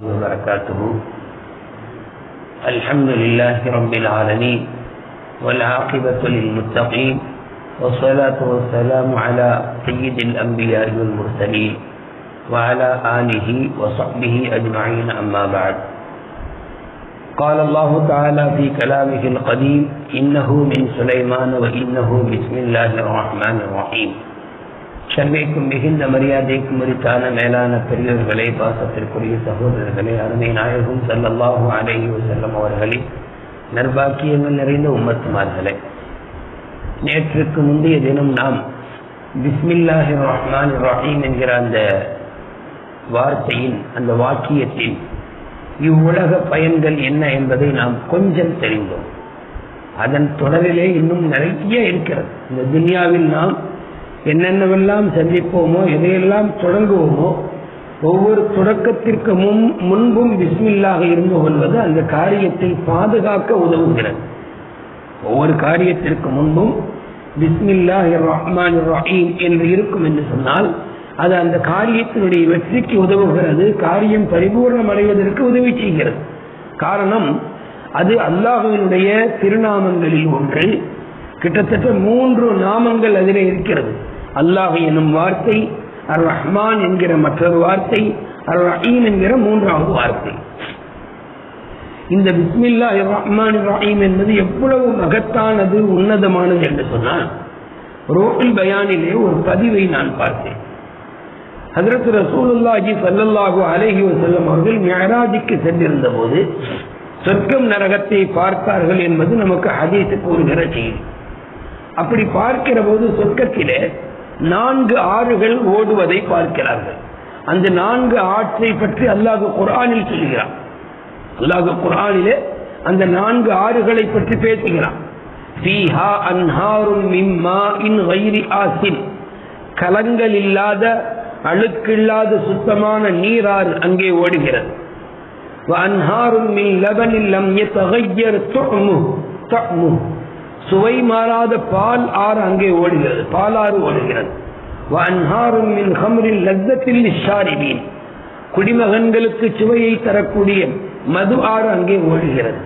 وبركاته. الحمد لله رب العالمين والعاقبة للمتقين والصلاة والسلام على سيد الأنبياء والمرسلين وعلى آله وصحبه أجمعين أما بعد. قال الله تعالى في كلامه القديم إنه من سليمان وإنه بسم الله الرحمن الرحيم. சர்வைக்கும் மிகுந்த மரியாதைக்கும் உரித்தான மேலான பெரியவர்களே பாசத்திற்குரிய சகோதரர்களே அருமை நாயகம் சல்லல்லாஹு அலைஹி செல்லும் அவர்களின் நர்பாக்கியங்கள் நிறைந்த உம்மத்துமார்களே. நேற்றுக்கு முந்தைய தினம் நாம் பிஸ்மில்லாஹி ரஹ்மான் ரஹீம் என்கிற அந்த வார்த்தையின் அந்த வாக்கியத்தின் இவ்வுலக பயன்கள் என்ன என்பதை நாம் கொஞ்சம் தெரிந்தோம். அதன் தொடரிலே இன்னும் நிறைய இருக்கிறது. இந்த துனியாவில் நாம் என்னென்னவெல்லாம் சந்திப்போமோ எதையெல்லாம் தொடங்குவோமோ ஒவ்வொரு தொடக்கத்திற்கு முன் முன்பும் பிஸ்மில்லாக இருந்து கொள்வது அந்த காரியத்தை பாதுகாக்க உதவுகிறது. ஒவ்வொரு காரியத்திற்கு முன்பும் பிஸ்மில்லா ரஹ்மான் ரஹீம் என்று இருக்கும் என்று சொன்னால் அது அந்த காரியத்தினுடைய வெற்றிக்கு உதவுகிறது காரியம் பரிபூர்ணம் அடைவதற்கு உதவி செய்கிறது. காரணம் அது அல்லாஹுவினுடைய திருநாமங்களில் ஒன்று. கிட்டத்தட்ட மூன்று நாமங்கள் அதில் இருக்கிறது. அல்லாஹ் எனும் வார்த்தை அர் ரஹ்மான் என்கிற மற்றொரு வார்த்தை அர் ரஹீம் என்கிற மூன்றாவது வார்த்தை. இந்த பிஸ்மில்லா ரஹ்மான் ரஹீம் என்பது எவ்வளவு மகத்தானது உன்னதமானது என்று சொன்னால் ரோஹில் பயானிலே ஒரு பதிவை நான் பார்த்தேன். ஹதரத் ரசூலுல்லாஹி சல்லல்லாஹு அலஹி வசல்லம் அவர்கள் மியராஜுக்கு சென்றிருந்த போது சொர்க்கம் நரகத்தை பார்த்தார்கள் என்பது நமக்கு ஹதீஸ் கூறுகிற செய்தி. அப்படி பார்க்கிற போது சொர்க்கத்திலே நான்கு ஆறுகள் ஓடுவதை பார்க்கிறார்கள். அந்த நான்கு ஆற்றை பற்றி அல்லாஹு குரானில் சொல்கிறான். அல்லாஹு குரானிலே அந்த நான்கு ஆறுகளை பற்றி பேசுகிறான். அன்ஹாரும் இன் வைரி ஆசின். கலங்கள் இல்லாத அழுக்கில்லாத சுத்தமான நீராறு அங்கே ஓடுகிறது. அன்ஹாரும் சுவை மாறாத பால் ஆறு அங்கே ஓடுகிறது. பாலாறு ஓடுகிறது. மின் குடிமகன்களுக்கு சுவையை தரக்கூடிய மது ஆறு அங்கே ஓடுகிறது.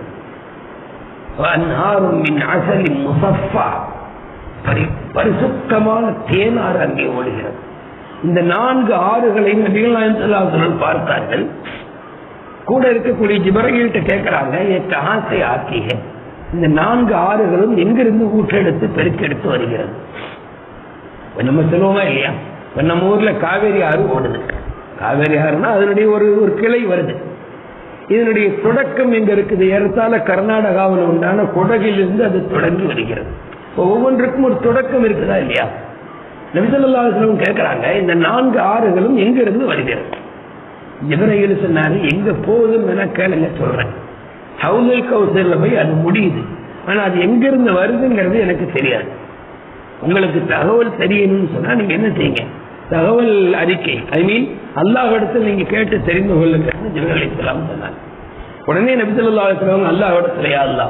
மின் அசலின் முசஃபா. பரிசுத்தமான தேனாறு அங்கே ஓடுகிறது. இந்த நான்கு ஆறுகளை நபிகள் பார்த்தார்கள். கூட இருக்கக்கூடிய ஜிபரகிட்ட கேட்கிறாங்க என் ஆசை ஆக்கிய? இந்த நான்கு ஆறுகளும் எங்கிருந்து ஊற்றெடுத்து பெருக்கெடுத்து வருகிறது? நம்ம சொல்லுவோமா இல்லையா? இப்ப நம்ம ஊர்ல காவேரி ஆறு ஓடுது. காவேரி ஆறுனா அதனுடைய ஒரு ஒரு கிளை வருது. இதனுடைய தொடக்கம் எங்க இருக்குது? ஏறத்தால கர்நாடகாவில் உண்டான கொடகிலிருந்து அது தொடங்கி வருகிறது. ஒவ்வொன்றுக்கும் ஒரு தொடக்கம் இருக்குதா இல்லையா? நபிசல்லாஸ்லம் கேட்கிறாங்க இந்த நான்கு ஆறுகளும் எங்கிருந்து வருகிறது? ஜிபரையில் சொன்னாரு எங்க போகுதுன்னு வேணா கேளுங்க சொல்றேன். ஹவுசல் கவுசர்ல போய் அது முடியுது. ஆனா அது எங்கிருந்து வருதுங்கிறது எனக்கு தெரியாது. உங்களுக்கு தகவல் தெரியணும்னு சொன்னா நீங்க என்ன செய்யுங்க? தகவல் அறிக்கை ஐ மீன் அல்லாஹ் இடத்துல நீங்க கேட்டு தெரிந்து கொள்ளுங்க ஜிபர் அலிஸ்லாம் சொன்னாங்க. உடனே நபிசல்லா இருக்கிறவங்க அல்லாஹ் இடத்துலயா அல்லா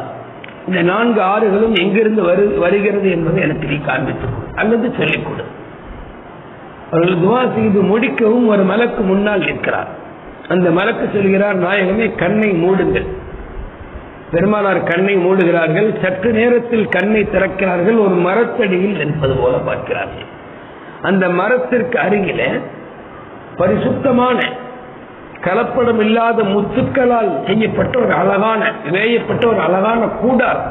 இந்த நான்கு ஆறுகளும் எங்கிருந்து வரு வருகிறது என்பதை எனக்கு நீ காண்பித்து அல்லது சொல்லிக் கொடு. அவர்கள் துவா செய்து முடிக்கவும் ஒரு மலக்கு முன்னால் நிற்கிறார். அந்த மலக்கு சொல்கிறார் நாயகமே கண்ணை மூடுங்கள். பெருமானார் கண்ணை மூடுகிறார்கள். சற்று நேரத்தில் கண்ணை திறக்கிறார்கள். ஒரு மரத்தடியில் நிற்பது போல பார்க்கிறார்கள். அந்த மரத்திற்கு அருகில பரிசுத்தமான கலப்படம் இல்லாத முத்துக்களால் செய்யப்பட்ட ஒரு அழகான வேயப்பட்ட ஒரு அழகான கூடார்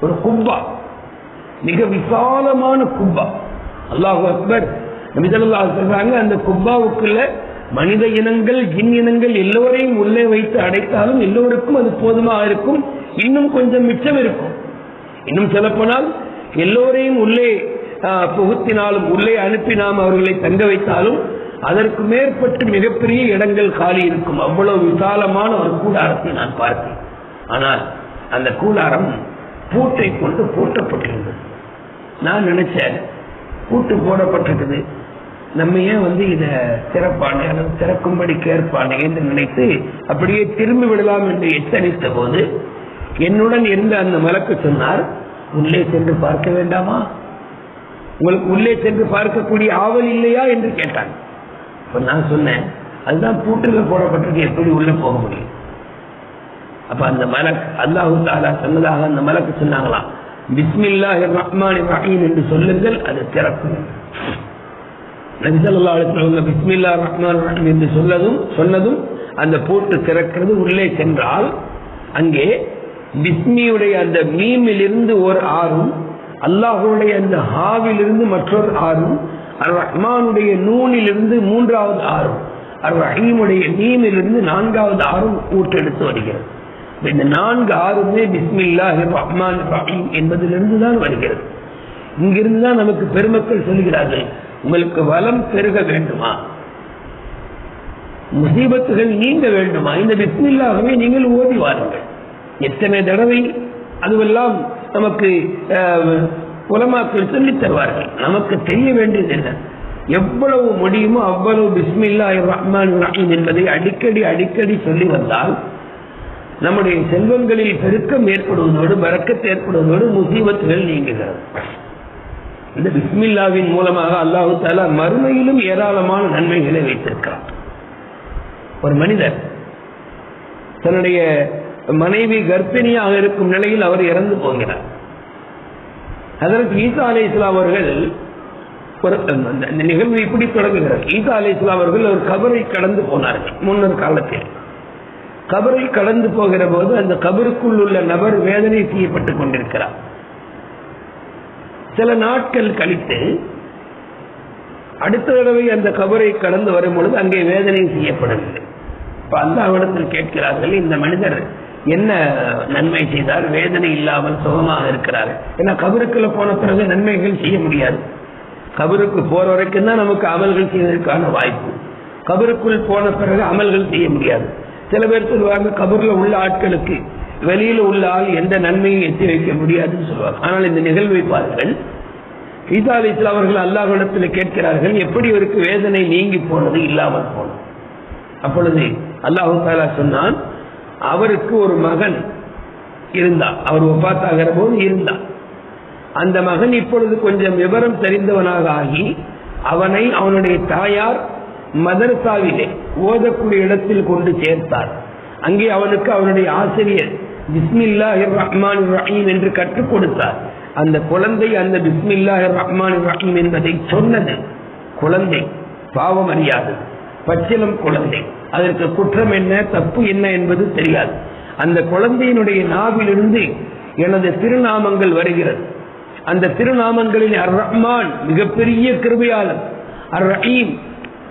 ஒரு கும்பா. மிக விசாலமான கும்பா. அல்லாஹு அக்பர் நபிதல்லா சொல்றாங்க அந்த குப்பாவுக்குள்ள மனித இனங்கள் ஜின் இனங்கள் எல்லோரையும் உள்ளே வைத்து அடைத்தாலும் எல்லோருக்கும் அது போதுமாக இருக்கும். இன்னும் கொஞ்சம் மிச்சம் இருக்கும். இன்னும் சொல்லப்போனால் எல்லோரையும் உள்ளே புகுத்தினாலும் உள்ளே அனுப்பி நாம் அவர்களை தங்க வைத்தாலும் அதற்கு மேற்பட்டு மிகப்பெரிய இடங்கள் காலி இருக்கும். அவ்வளவு விசாலமான ஒரு கூடாரத்தை நான் பார்த்தேன். ஆனால் அந்த கூடாரம் பூட்டை கொண்டு பூட்டப்பட்டிருந்தது. நான் நினைச்சேன் பூட்டு போடப்பட்டிருக்குது. நம்ம ஏன் வந்து இத திறப்பானே அல்லது திறக்கும்படி கேட்பானே என்று நினைத்து அப்படியே திரும்பி விடலாம் என்று எச்சரித்த போது என்னுடன் இருந்த அந்த மலக்கு சொன்னார் உள்ளே சென்று பார்க்க வேண்டாமா? உங்களுக்கு உள்ளே சென்று பார்க்கக்கூடிய ஆவல் இல்லையா என்று கேட்டாங்க இப்ப நான் சொன்னேன் அதுதான் பூட்டுல போடப்பட்டிருக்கு எப்படி உள்ள போக முடியும்? அப்ப அந்த மலக் அல்லாஹு தாலா சொன்னதாக அந்த மலக்கு சொன்னாங்களாம் பிஸ்மில்லா ரஹ்மான் ரஹீம் என்று சொல்லுங்கள் அது திறக்கும். நபிசல்லா அலுவலங்க பிஸ்மில்லா ரஹ்மான் ரஹீம் என்று சொல்லதும் சொன்னதும் அந்த பூட்டு திறக்கிறது உள்ளே சென்றால் அங்கே பிஸ்மியுடைய அந்த மீமிலிருந்து ஒரு ஆறும் அல்லாஹுடைய அந்த ஹாவிலிருந்து மற்றொரு ஆறும் அர் ரஹ்மானுடைய நூனிலிருந்து மூன்றாவது ஆறும் அர் ரஹீமுடைய மீமிலிருந்து நான்காவது ஆறும் ஊற்றெடுத்து வருகிறது. இந்த நான்கு ஆறுமே பிஸ்மில்லா ரஹ்மான் ரஹீம் என்பதிலிருந்து தான் வருகிறது. இங்கிருந்து தான் நமக்கு பெருமக்கள் சொல்கிறார்கள் உங்களுக்கு வளம் பெருக வேண்டுமா? முசீபத்துகள் நீங்க வேண்டுமா? இந்த பிஸ்மில்லாகவே நீங்கள் ஓதி வாருங்கள். எத்தனை தடவை அதுவெல்லாம் நமக்கு புலமாக்கள் சொல்லித் தருவார்கள். நமக்கு தெரிய வேண்டியது என்ன? எவ்வளவு முடியுமோ அவ்வளவு பிஸ்மில்லா ரஹ்மான் ரஹீம் என்பதை அடிக்கடி அடிக்கடி சொல்லி வந்தால் நம்முடைய செல்வங்களில் பெருக்கம் ஏற்படுவதோடு பறக்கத்து ஏற்படுவதோடு முசீபத்துகள் நீங்குகிறது. இந்த பிஸ்மில்லாவின் மூலமாக அல்லாஹு தாலா மறுமையிலும் ஏராளமான நன்மைகளை வைத்திருக்கிறார் ஒரு மனிதர் தன்னுடைய மனைவி கர்ப்பிணியாக இருக்கும் நிலையில் அவர் இறந்து போகிறார். அதற்கு ஈசா அலி இஸ்லாம் அவர்கள் அந்த நிகழ்வு இப்படி தொடங்குகிறார் ஈசா அலி இஸ்லாம் அவர்கள் ஒரு கபரை கடந்து போனார்கள் முன்னர் காலத்தில். கபரை கடந்து போகிற போது அந்த கபருக்குள் உள்ள நபர் வேதனை செய்யப்பட்டுக் கொண்டிருக்கிறார். சில நாட்கள் கழித்து அடுத்த தடவை அந்த கபரை கடந்து வரும் பொழுது அங்கே வேதனை செய்யப்படவில்லை. இப்ப அந்த அவனத்தில் கேட்கிறார்கள் இந்த மனிதர் என்ன நன்மை செய்தார்? வேதனை இல்லாமல் சுகமாக இருக்கிறார். ஏன்னா கபருக்குள்ள போன பிறகு நன்மைகள் செய்ய முடியாது. கபருக்கு போற வரைக்கும் தான் நமக்கு அமல்கள் செய்வதற்கான வாய்ப்பு. கபருக்குள் போன பிறகு அமல்கள் செய்ய முடியாது. சில பேர் சொல்லுவாங்க கபர்ல உள்ள ஆட்களுக்கு வெளியில உள்ள ஆள் எந்த நன்மையும் எத்தி வைக்க முடியாதுன்னு சொல்லுவாங்க. ஆனால் இந்த நிகழ்வை பாருங்கள். ஈசா அலி இஸ்லாம் அவர்கள் அல்லாஹிடத்தில் கேட்கிறார்கள் எப்படி இவருக்கு வேதனை நீங்கி போனது இல்லாமல் போனது? அப்பொழுது அல்லாஹு தாலா சொன்னான் அவருக்கு ஒரு மகன் இருந்தார். அவர் ஒப்பாத்தாகிற போது இருந்தார். அந்த மகன் இப்பொழுது கொஞ்சம் விவரம் தெரிந்தவனாக ஆகி அவனை அவனுடைய தாயார் மதரசாவிலே ஓதக்கூடிய இடத்தில் கொண்டு சேர்த்தார். அங்கே அவனுக்கு அவனுடைய ஆசிரியர் பிஸ்மில்லா ரஹ்மான் ரஹீம் என்று கற்றுக் கொடுத்தார். அந்த குழந்தை அந்த பிஸ்மில்லா ரஹ்மான் ரஹீம் என்பதை சொன்னது. குழந்தை பாவம் அறியாது பச்சிலம் குழந்தை. அதற்கு குற்றம் என்ன தப்பு என்ன என்பது தெரியாது. அந்த குழந்தையினுடைய நாவிலிருந்து எனது திருநாமங்கள் வருகிறது. அந்த திருநாமங்களில் அர் ரஹ்மான் மிகப்பெரிய கிருபையாளன் அர் ரஹீம்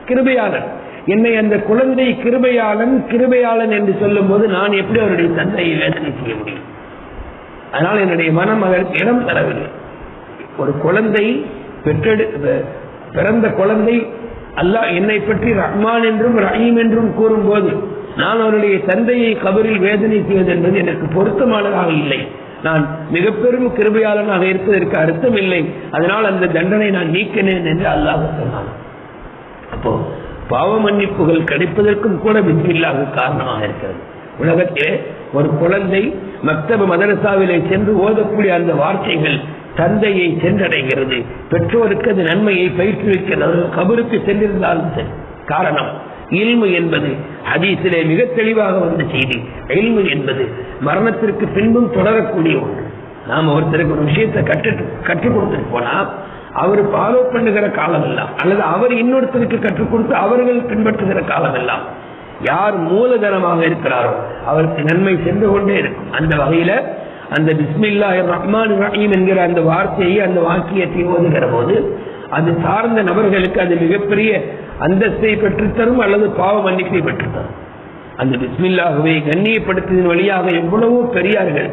கிருபையாளன். என்னை அந்த குழந்தை கிருபையாளன் கிருபையாளன் என்று சொல்லும் போது நான் எப்படி அவருடைய தந்தையை வேதனை செய்ய முடியும்? அதனால் என்னுடைய மனம் அதற்கு இடம் தரவில்லை. ஒரு குழந்தை பெற்றெடு பிறந்த குழந்தை அல்லாஹ் என்னை பற்றி ரஹ்மான் என்றும் ரஹீம் என்றும் கூறும்போது நான் அவருடைய தந்தையை கபரில் வேதனை செய்வது என்பது எனக்கு பொருத்தமானதாக இல்லை. நான் மிக பெரும் கிருபையாளனாக இருப்பதற்கு அர்த்தம் இல்லை. அதனால் அந்த தண்டனை நான் நீக்கினேன் என்று அல்லாஹ் சொன்னான். அப்போ பாவ மன்னிப்புகள் கிடைப்பதற்கும் கூட பிஸ்மில்லாக காரணமாக இருக்கிறது. உலகத்திலே ஒரு குழந்தை மக்தப மதரசாவிலே சென்று ஓதக்கூடிய அந்த வார்த்தைகள் தந்தையை சென்றடைகிறது. பெற்றோருக்கு அது நன்மையை பயிற்றுவிக்கிறது கபருக்கு சென்றிருந்தாலும் சரி. காரணம் இல்மு என்பது ஹதீஸிலே மிக தெளிவாக வந்த செய்தி. இல்மு என்பது மரணத்திற்கு பின்பும் தொடரக்கூடிய ஒன்று. நாம் ஒருத்தருக்கு ஒரு விஷயத்தை கற்று கற்றுக் கொடுத்துட்டு போனா அவர் ஃபாலோ பண்ணுகிற காலம் எல்லாம் அல்லது அவர் இன்னொருத்தருக்கு கற்றுக் கொடுத்து அவர்கள் பின்பற்றுகிற காலம் எல்லாம் யார் மூலதனமாக இருக்கிறாரோ அவருக்கு நன்மை சென்று கொண்டே இருக்கும். அந்த வகையில அந்த பிஸ்மில்லா ரஹ்மான் ரஹீம் என்கிற அந்த வார்த்தையை அந்த வாக்கியத்தை ஓதுகிற போது அது சார்ந்த நபர்களுக்கு அது மிகப்பெரிய அந்தஸ்தை பெற்றுத்தரும் அல்லது பாவ மன்னிப்பை பெற்றுத்தரும். அந்த பிஸ்மில்லாகவே கண்ணியப்படுத்தியதன் வழியாக எவ்வளவோ பெரியார்கள்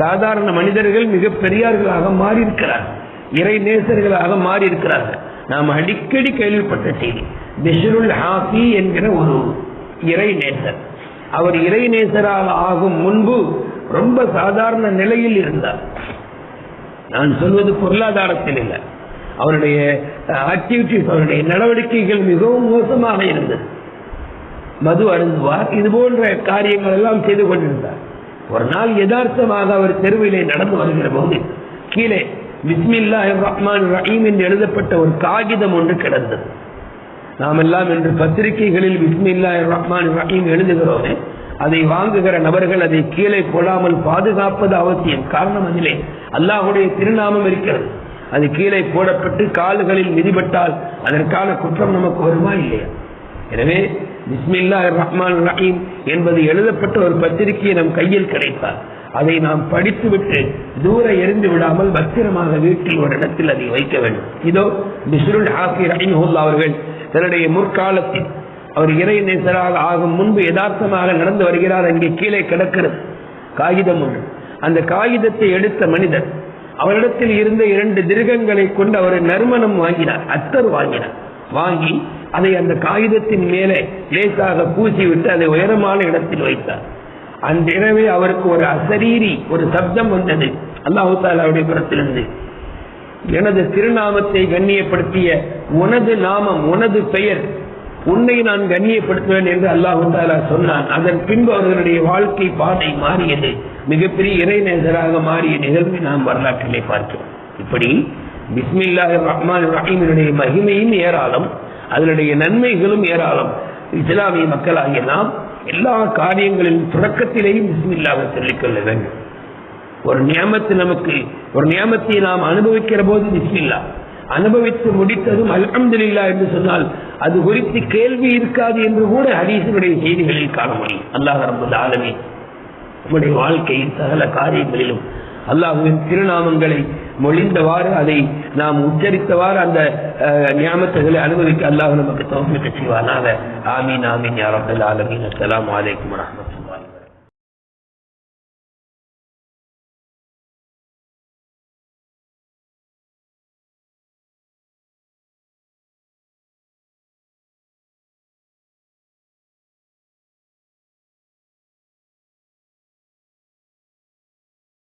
சாதாரண மனிதர்கள் மிக பெரியார்களாக மாறியிருக்கிறார்கள் இறை நேசர்களாக மாறியிருக்கிறார்கள். நாம் அடிக்கடி கேள்விப்பட்ட செய்தி பிஷருல் ஹாஃபி என்கிற ஒரு இறை நேசர். அவர் இறை நேசராக ஆகும் முன்பு ரொம்ப சாதாரண நிலையில் இருந்தார். நான் சொல்வது பொருளாதாரத்தில் இல்லை. அவருடைய ஆக்டிவிட்டிஸ் அவருடைய நடவடிக்கைகள் மிகவும் மோசமாக இருந்தது. மது அருந்துவார். இது போன்ற காரியங்கள் எல்லாம் செய்து கொண்டிருந்தார். ஒரு நாள் யதார்த்தமாக அவர் தெருவிலே நடந்து வருகிற போது கீழே பிஸ்மில்லா ரஹ்மான் ரஹீம் என்று எழுதப்பட்ட ஒரு காகிதம் ஒன்று கிடந்தது. நாம் எல்லாம் இன்று பத்திரிகைகளில் பிஸ்மில்லா ரஹ்மான் ரஹீம் எழுதுகிறோமே அதை வாங்குகிற நபர்கள் அதை கீழே போடாமல் பாதுகாப்பது அவசியம். காரணம் அதிலே அல்லாஹுடைய திருநாமம் இருக்கிறது. அது கீழே போடப்பட்டு கால்களில் மிதிபட்டால் அதற்கான குற்றம் நமக்கு வருமா இல்லையா? எனவே பிஸ்மில்லா ரஹ்மான் ரஹீம் என்பது எழுதப்பட்ட ஒரு பத்திரிகையை நம் கையில் கிடைத்தார் அதை நாம் படித்துவிட்டு தூர எரிந்து விடாமல் பத்திரமாக வீட்டில் ஒரு இடத்தில் அதை வைக்க வேண்டும். இதோ பிஸ்ருல் ஹாஃபி ரஹிமஹுல்லா அவர்கள் தன்னுடைய முற்காலத்தில் அவர் இறை நேசராக ஆகும் முன்பு யதார்த்தமாக நடந்து வருகிறார் அங்கே கீழே கிடக்கிறது. காகிதம் ஒன்று. அந்த காகிதத்தை எடுத்த மனிதர் அவரிடத்தில் இருந்த இரண்டு திருகங்களை கொண்டு அவர் நறுமணம் வாங்கினார் அத்தர் வாங்கினார். வாங்கி அதை அந்த காகிதத்தின் மேலே லேசாக பூசிவிட்டு அதை உயரமான இடத்தில் வைத்தார். அந்த இரவே அவருக்கு ஒரு அசரீரி ஒரு சப்தம் வந்தது. அல்லாஹு தாலாவுடைய புறத்திலிருந்து எனது திருநாமத்தை கண்ணியப்படுத்திய உனது நாமம் உனது பெயர் உன்னை நான் கண்ணியப்படுத்துவேன் என்று அல்லாஹு தாலா சொன்னான். அதன் பின்பு அவர்களுடைய வாழ்க்கை பாதை மாறியது. மிகப்பெரிய இறைநேசராக மாறிய நிகழ்வை நாம் வரலாற்றிலே பார்க்கிறோம். இப்படி பிஸ்மில்லாஹ் ரஹ்மான் ரஹீமினுடைய மகிமையும் ஏராளம் அதனுடைய நன்மைகளும் ஏராளம். இஸ்லாமிய மக்களாகிய நாம் எல்லா காரியங்களின் தொடக்கத்திலேயும் பிஸ்மில்லாவை சொல்லிக்கொள்ள வேண்டும். ஒரு நியமத்து நமக்கு ஒரு நியமத்தை நாம் அனுபவிக்கிற போது பிஸ்மில்லா அனுபவித்து முடித்ததும் அல்ஹம்துலில்லா என்று சொன்னால் அது குறித்து கேள்வி இருக்காது என்று கூட ஹதீஸினுடைய செய்திகளில் காண முடியும் அல்லாஹ் ரபுல் ஆலமி நம்முடைய வாழ்க்கையின் சகல காரியங்களிலும் அல்லாஹுவின் திருநாமங்களை மொழிந்தவாறு அதை நாம் உச்சரித்தவாறு அந்த ஞாபகங்களை அனுபவிக்க அல்லாஹ் நமக்கு தோல்விக்க செய்வானாக ஆமீன் ஆமீன் யாரபல் ஆலமீன். அஸ்லாம் வலைக்கம் வரமத்துல